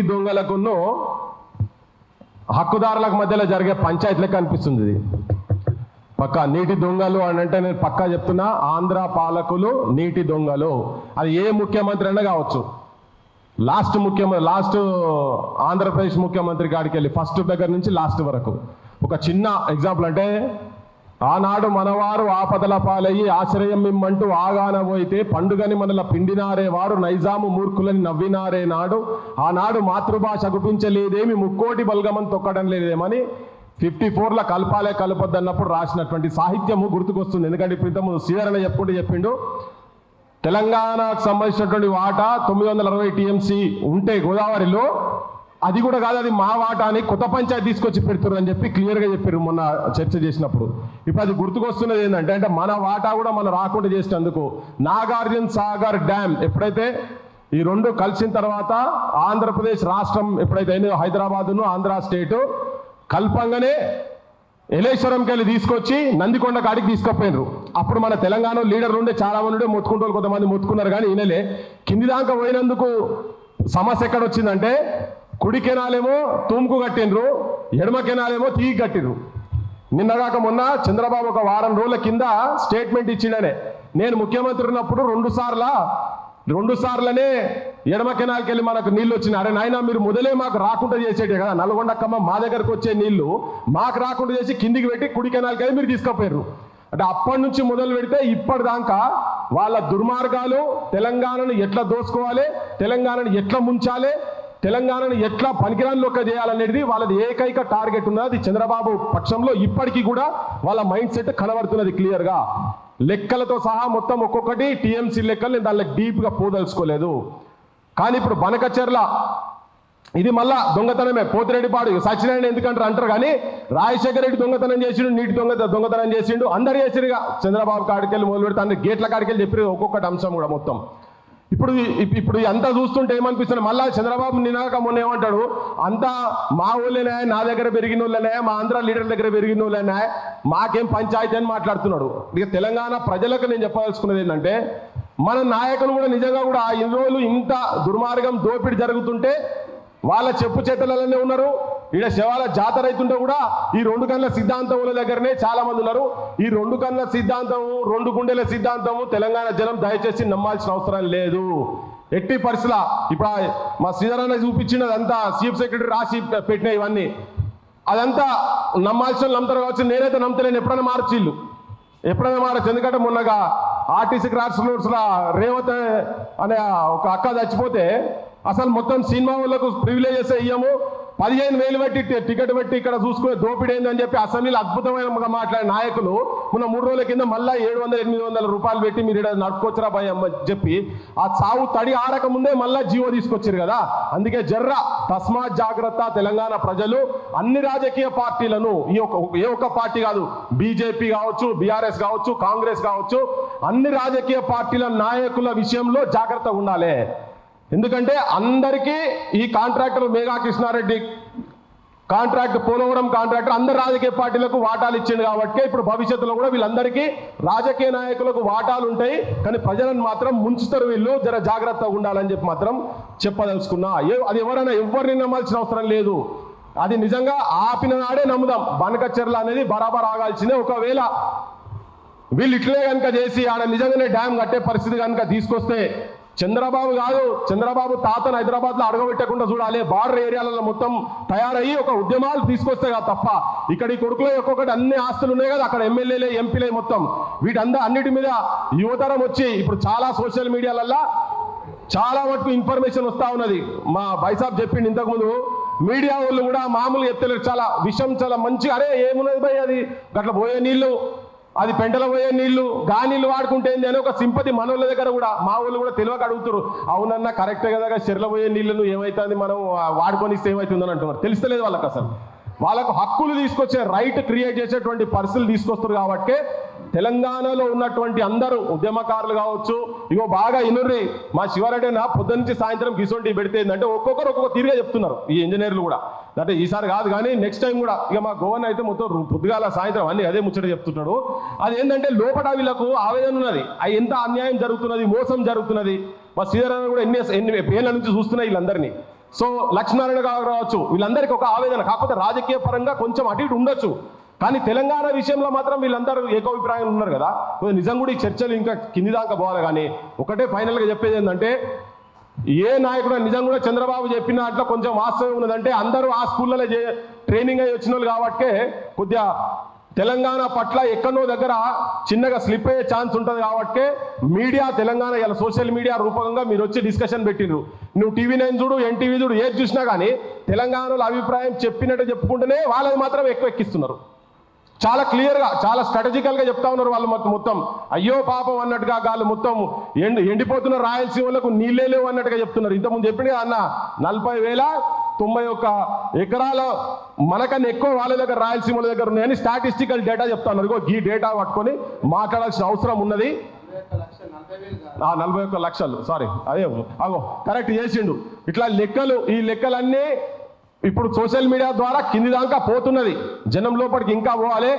నీటి దొంగలకును హక్కుదారులకు మధ్యలో జరిగే పంచాయతీ కనిపిస్తుంది అనిపిస్తుంది ఇది. పక్క నీటి దొంగలు అని అంటే నేను పక్కా చెప్తున్నా ఆంధ్ర పాలకులు నీటి దొంగలు. అది ఏ ముఖ్యమంత్రి అయినా కావచ్చు. లాస్ట్ ముఖ్యమంత్రి లాస్ట్ ఆంధ్రప్రదేశ్ ముఖ్యమంత్రి కాడికి వెళ్ళి ఫస్ట్ దగ్గర నుంచి లాస్ట్ వరకు. ఒక చిన్న ఎగ్జాంపుల్ అంటే ఆనాడు మనవారు ఆపదల పాలయ్యి ఆశ్రయం మిమ్మంటూ ఆగానబోయితే పండుగని మనల పిండినారే వారు నైజాము మూర్ఖులని నవ్వినారే నాడు. ఆనాడు మాతృభాష గుపించలేదేమి ముక్కోటి బల్గమం తొక్కడం లేదేమని ఫిఫ్టీ ఫోర్లో కలపాలే కలపొద్దు అన్నప్పుడు రాసినటువంటి సాహిత్యము గుర్తుకొస్తుంది. ఎందుకంటే ఇప్పుడు శ్రీధరణ చెప్పుకుంటూ చెప్పిండు తెలంగాణకు సంబంధించినటువంటి వాటా తొమ్మిది వందల అరవై టీఎంసీ ఉంటే గోదావరిలో అది కూడా కాదు అది మా వాటా అని కొత్త పంచాయతీ తీసుకొచ్చి పెడుతున్నారు అని చెప్పి క్లియర్గా చెప్పారు మొన్న చర్చ చేసినప్పుడు. ఇప్పుడు అది గుర్తుకొస్తున్నది ఏంటంటే అంటే మన వాటా కూడా మనం రాకుండా చేసినందుకు నాగార్జున సాగర్ డ్యామ్ ఎప్పుడైతే ఈ రెండు కలిసిన తర్వాత ఆంధ్రప్రదేశ్ రాష్ట్రం ఎప్పుడైతే అయిందో హైదరాబాదును ఆంధ్ర స్టేటు కల్పంగానే ఎలేశ్వరంకి వెళ్ళి తీసుకొచ్చి నందికొండ కాడికి తీసుకుపోయినరు. అప్పుడు మన తెలంగాణ లీడర్లు ఉండే చాలా మంది ఉండే మొత్తుకుంటూ కొంతమంది మొత్తుకున్నారు కానీ ఈయనలే. కింది దాకా పోయినందుకు సమస్య ఎక్కడ వచ్చిందంటే కుడి కెనాలేమో తూముకు కట్టిండ్రు ఎడమ కెనాలేమో తీగి కట్టిండ్రు. నిన్నగాక మొన్న చంద్రబాబు ఒక వారం రోజుల కింద స్టేట్మెంట్ ఇచ్చిండనే. నేను ముఖ్యమంత్రి ఉన్నప్పుడు రెండు సార్ల రెండు సార్లనే ఎడమ కెనాల్కి వెళ్ళి మనకు నీళ్ళు వచ్చినాయి. అరే నాయన మీరు మొదలే మాకు రాకుండా చేసేటే కదా. నల్గొండక్కమ్మ మా దగ్గరకు వచ్చే నీళ్ళు మాకు రాకుండా చేసి కిందికి పెట్టి కుడి కెనాల్కి వెళ్ళి మీరు తీసుకుపోయారు అంటే అప్పటి నుంచి మొదలు పెడితే ఇప్పటిదాకా వాళ్ళ దుర్మార్గాలు తెలంగాణను ఎట్లా దోసుకోవాలి తెలంగాణను ఎట్లా ముంచాలి తెలంగాణను ఎట్లా పనికిరాని లొక్క చేయాలనేది వాళ్ళది ఏకైక టార్గెట్ ఉన్నది చంద్రబాబు పక్షంలో ఇప్పటికీ కూడా వాళ్ళ మైండ్ సెట్ కనబడుతున్నది క్లియర్గా లెక్కలతో సహా మొత్తం ఒక్కొక్కటి టీఎంసీ లెక్కలు నేను దానిలో డీప్గా పోదలుచుకోలేదు. కానీ ఇప్పుడు బనకచెర్ల ఇది మళ్ళా దొంగతనమే పోతిరెడ్డిపాడు సత్యనారాయణ ఎందుకంటారు అంటారు కానీ రాజశేఖర రెడ్డి దొంగతనం చేసిండు నీటి దొంగత దొంగతనం చేసిండు అందరు చేసిరుగా చంద్రబాబు కాడికెళ్ళి మొదలు పెడితే అందరు గేట్ల కాడికెళ్ళి చెప్పి ఒక్కొక్కటి అంశం కూడా మొత్తం. ఇప్పుడు ఇప్పుడు అంతా చూస్తుంటే ఏమనిపిస్తుంది? మళ్ళా చంద్రబాబు నినాక మొన్న ఏమంటాడు? అంతా మా ఊళ్ళేనే నా దగ్గర పెరిగిన వాళ్ళనే మా ఆంధ్ర లీడర్ దగ్గర పెరిగిన వాళ్ళనే మాకేం పంచాయతీ అని మాట్లాడుతున్నాడు. ఇక తెలంగాణ ప్రజలకు నేను చెప్పదలుచుకున్నది ఏంటంటే మన నాయకులు కూడా నిజంగా కూడా ఇన్ని రోజులు ఇంత దుర్మార్గం దోపిడీ జరుగుతుంటే వాళ్ళ చెప్పు చేతలలోనే ఉన్నారు. ఈడ శవాల జాతర అవుతుంటే కూడా ఈ రెండు కళ్ళ సిద్ధాంతముల దగ్గరనే చాలా మంది ఉన్నారు. ఈ రెండు కళ్ళ సిద్ధాంతము రెండు గుండెల సిద్ధాంతము తెలంగాణ జనం దయచేసి నమ్మాల్సిన అవసరం లేదు. ఎట్టి పరిస్థితుల ఇప్పుడు మా శ్రీధరన్న చూపించినది అంతా చీఫ్ సెక్రటరీ రాసి పెట్టిన ఇవన్నీ. అదంతా నమ్మాల్సిన నమ్ముతారు కావచ్చు నేనైతే నమ్మతలేను ఎప్పుడైనా మార్చిల్లు ఎప్పుడైనా మారచ్చు ఎందుకంటే మొన్నగా ఆర్టీసీ క్రాస్ రేవత రేవత్ అనే ఒక అక్క చచ్చిపోతే అసలు మొత్తం సినిమా వాళ్ళకు ప్రివిలేజెస్ ఇయ్యము. పదిహేను వేలు పెట్టి టికెట్ పెట్టి ఇక్కడ చూసుకునే దోపిడీ అయిందని చెప్పి అసెంబ్లీలో అద్భుతమైన మాట్లాడిన నాయకులు మొన్న మూడు రోజుల కింద మళ్ళా ఏడు వందల ఎనిమిది వందల రూపాయలు పెట్టి మీరు ఇక్కడ నడుపుకొచ్చరా భయ అమ్మ చెప్పి ఆ చావు తడి ఆరక ముందే మళ్ళా జీవో తీసుకొచ్చారు కదా. అందుకే జర్ర తస్మాత్ జాగ్రత్త తెలంగాణ ప్రజలు అన్ని రాజకీయ పార్టీలను ఈ ఒక ఏ ఒక్క పార్టీ కాదు బీజేపీ కావచ్చు బీఆర్ఎస్ కావచ్చు కాంగ్రెస్ కావచ్చు అన్ని రాజకీయ పార్టీల నాయకుల విషయంలో జాగ్రత్తగా ఉండాలి. ఎందుకంటే అందరికీ ఈ contractor Megha Krishna Reddy contract Polavaram contractor అందరు రాజకీయ పార్టీలకు వాటాలు ఇచ్చింది కాబట్టి ఇప్పుడు భవిష్యత్తులో కూడా వీళ్ళందరికీ రాజకీయ నాయకులకు వాటాలు ఉంటాయి. కానీ ప్రజలను మాత్రం ముంచుతారు వీళ్ళు. జర జాగ్రత్తగా ఉండాలని చెప్పి మాత్రం చెప్పదలుచుకున్నా. అది ఎవరైనా ఎవరిని నమ్మాల్సిన అవసరం లేదు. అది నిజంగా ఆపిన నాడే నమ్ముదాం. బనకచెర్ల అనేది బరాబర్ ఆగాల్సిందే. ఒకవేళ వీళ్ళు ఇట్లే కనుక చేసి ఆడ నిజంగానే డ్యామ్ కట్టే పరిస్థితి కనుక తీసుకొస్తే చంద్రబాబు కాదు చంద్రబాబు తాతను హైదరాబాద్లో అడగబెట్టకుండా చూడాలి. బార్డర్ ఏరియాలలో మొత్తం తయారయ్యి ఒక ఉద్యమాలు తీసుకొస్తే కదా తప్ప ఇక్కడ ఈ కొడుకులో ఒక్కొక్కటి అన్ని ఆస్తులు ఉన్నాయి కదా అక్కడ ఎమ్మెల్యేలే ఎంపీలే మొత్తం. వీటంతా అన్నిటి మీద యువతరం వచ్చి ఇప్పుడు చాలా సోషల్ మీడియాలల్లో చాలా మటుకు ఇన్ఫర్మేషన్ వస్తా ఉన్నది. మా బైసాబ్ చెప్పిండు ఇంతకుముందు మీడియా వాళ్ళు కూడా మామూలుగా ఎత్తలేరు చాలా విషయం చాలా మంచి అరే ఏమున్నది భయ్ అది? గట్ల పోయే నీళ్ళు అది పెంటలో పోయే నీళ్ళు గా నీళ్ళు వాడుకుంటే ఏంది అని ఒక సింపతి మనోళ్ళ దగ్గర కూడా మా వాళ్ళు కూడా తెలియక అడుగుతారు అవునన్నా కరెక్టే కదా చెర్ల పోయే నీళ్ళను ఏమైతుంది మనం వాడుకొని ఇస్తే ఏమవుతుందని అంటున్నారు. తెలుస్తలేదు వాళ్ళకి అసలు. వాళ్ళకు హక్కులు తీసుకొచ్చే రైట్ క్రియేట్ చేసేటువంటి పరిస్థితులు తీసుకొస్తారు కాబట్టి తెలంగాణలో ఉన్నటువంటి అందరూ ఉద్యమకారులు కావచ్చు ఇగో బాగా ఇనుర్రి మా శివారెడ్డి నా పొద్దు నుంచి సాయంత్రం గిసొంటి పెడితే ఏంటంటే ఒక్కొక్కరు ఒక్కొక్క తీరుగా చెప్తున్నారు ఈ ఇంజనీర్లు కూడా. అంటే ఈసారి కాదు కానీ నెక్స్ట్ టైం కూడా ఇక మా గోవన్ అయితే మొత్తం పొద్దుగాల సాయంత్రం అన్ని అదే ముచ్చట చెప్తున్నాడు అది ఏంటంటే లోపల వీళ్ళకు ఆవేదన ఉన్నది అది ఎంత అన్యాయం జరుగుతున్నది మోసం జరుగుతున్నది. మా శ్రీధరణ కూడా ఎన్ని ఎన్ని పేర్ల నుంచి చూస్తున్నాయి వీళ్ళందరినీ. సో లక్ష్మీనారాయణ గారు కావచ్చు వీళ్ళందరికీ ఒక ఆవేదన కాకపోతే రాజకీయ పరంగా కొంచెం అటు ఇటు ఉండొచ్చు. కానీ తెలంగాణ విషయంలో మాత్రం వీళ్ళందరూ ఏకోభిప్రాయం ఉన్నారు కదా. కొంచెం నిజం కూడా ఈ చర్చలు ఇంకా కింది దాకా పోవాలి కానీ ఒకటే ఫైనల్గా చెప్పేది ఏంటంటే ఏ నాయకుడు నిజం కూడా చంద్రబాబు చెప్పిన దాంట్లో కొంచెం వాస్తవం ఉన్నదంటే అందరూ ఆ స్కూళ్ళలో చే- ట్రైనింగ్ అయ్యి వచ్చిన వాళ్ళు కాబట్టే కొద్దిగా తెలంగాణ పట్ల ఎక్కడో దగ్గర చిన్నగా స్లిప్ అయ్యే ఛాన్స్ ఉంటుంది కాబట్టి మీడియా తెలంగాణ ఇలా సోషల్ మీడియా రూపకంగా మీరు వచ్చి డిస్కషన్ పెట్టిండ్రు నువ్వు టీవీ నైన్ చూడు ఎన్టీవీ చూడు ఏది చూసినా కానీ తెలంగాణలో అభిప్రాయం చెప్పినట్టు చెప్పుకుంటేనే వాళ్ళది మాత్రం ఎక్కువ ఎక్కిస్తున్నారు. చాలా క్లియర్గా చాలా స్ట్రాటజికల్గా చెప్తా ఉన్నారు వాళ్ళు మొత్తం మొత్తం. అయ్యో పాపం అన్నట్టుగా వాళ్ళు మొత్తం ఎండి ఎండిపోతున్న రాయలసీమలకు నీళ్ళే లేవు అన్నట్టుగా చెప్తున్నారు. ఇంతకుముందు చెప్పింది అన్న నలభై వేల తొంభై ఒక్క ఎకరాల మనకన్నా ఎక్కువ వాళ్ళ దగ్గర రాయలసీమల దగ్గర ఉన్నాయని స్టాటిస్టికల్ డేటా చెప్తా ఉన్నారు. ఇగో ఈ డేటా పట్టుకొని మాట్లాడాల్సిన అవసరం ఉన్నది. నలభై ఒక్క లక్షలు సారీ అదే అగో కరెక్ట్ చేసిండు. ఇట్లా లెక్కలు ఈ లెక్కలన్నీ ఇప్పుడు సోషల్ మీడియా ద్వారా కింది దాకా పోతున్నది. జనం లోపలికి ఇంకా పోవాలి.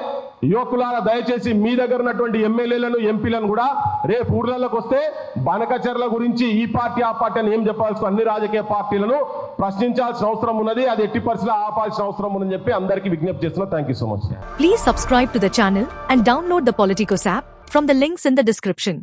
యువకులారా దయచేసి మీ దగ్గర ఉన్నటువంటి ఎమ్మెల్యేలను ఎంపీలను కూడా రేపు ఊర్లలోకి వస్తే బనకచర్ల గురించి ఈ పార్టీ ఆ పార్టీ అని ఏం చెప్పాల్సిన అన్ని రాజకీయ పార్టీలను ప్రశ్నించాల్సిన అవసరం ఉన్నది. అది ఎట్టి పరిస్థితుల్లో ఆపాల్సిన అవసరం ఉందని చెప్పి అందరికీ విజ్ఞప్తి చేస్తున్నా. Thank you so much please subscribe to the channel and download the Politicos app from the links in the description